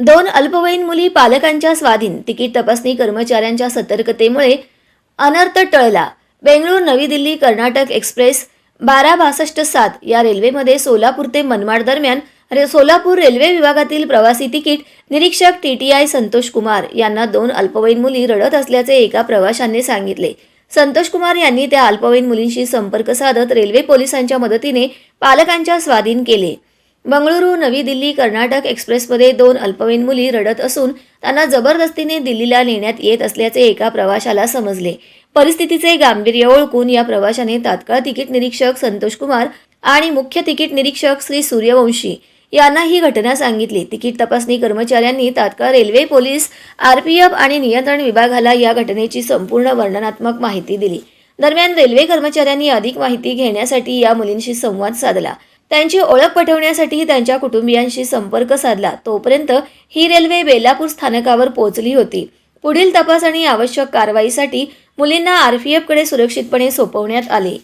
दोन अल्पवयीन मुली पालकांच्या स्वाधीन. तिकीट तपासणी कर्मचाऱ्यांच्या सतर्कतेमुळे अनर्थ टळला. बेंगळूर नवी दिल्ली कर्नाटक एक्सप्रेस बारा बासष्ट सात या रेल्वेमध्ये सोलापूर ते मनमाड दरम्यान रे सोलापूर रेल्वे विभागातील प्रवासी तिकीट निरीक्षक T T I Santosh Kumar यांना दोन अल्पवयीन मुली रडत असल्याचे एका प्रवाशांनी सांगितले. संतोष कुमार यांनी त्या अल्पवयीन मुलींशी संपर्क साधत रेल्वे पोलिसांच्या मदतीने पालकांच्या स्वाधीन केले. बंगळुरू नवी दिल्ली कर्नाटक एक्सप्रेसमध्ये दोन अल्पवयीन मुली रडत असून त्यांना जबरदस्तीने दिल्लीला नेण्यात येत असल्याचे एका प्रवाशाला समजले. परिस्थितीचे गांभीर्य ओळखून या प्रवाशाने तात्काळ तिकीट निरीक्षक संतोष कुमार आणि मुख्य तिकीट निरीक्षक श्री सूर्यवंशी यांना ही घटना सांगितली. तिकीट तपासणी कर्मचाऱ्यांनी तात्काळ रेल्वे पोलीस आरपीएफ आणि नियंत्रण विभागाला या घटनेची संपूर्ण वर्णनात्मक माहिती दिली. दरम्यान रेल्वे कर्मचाऱ्यांनी अधिक माहिती घेण्यासाठी या मुलींशी संवाद साधला. त्यांची ओळख पटवण्यासाठी त्यांच्या कुटुंबियांशी संपर्क साधला. तोपर्यंत ही रेल्वे बेलापूर स्थानकावर पोहोचली होती. पुढील तपास आणि आवश्यक कारवाईसाठी मुलींना आरपीएफकडे सुरक्षितपणे सोपवण्यात आले.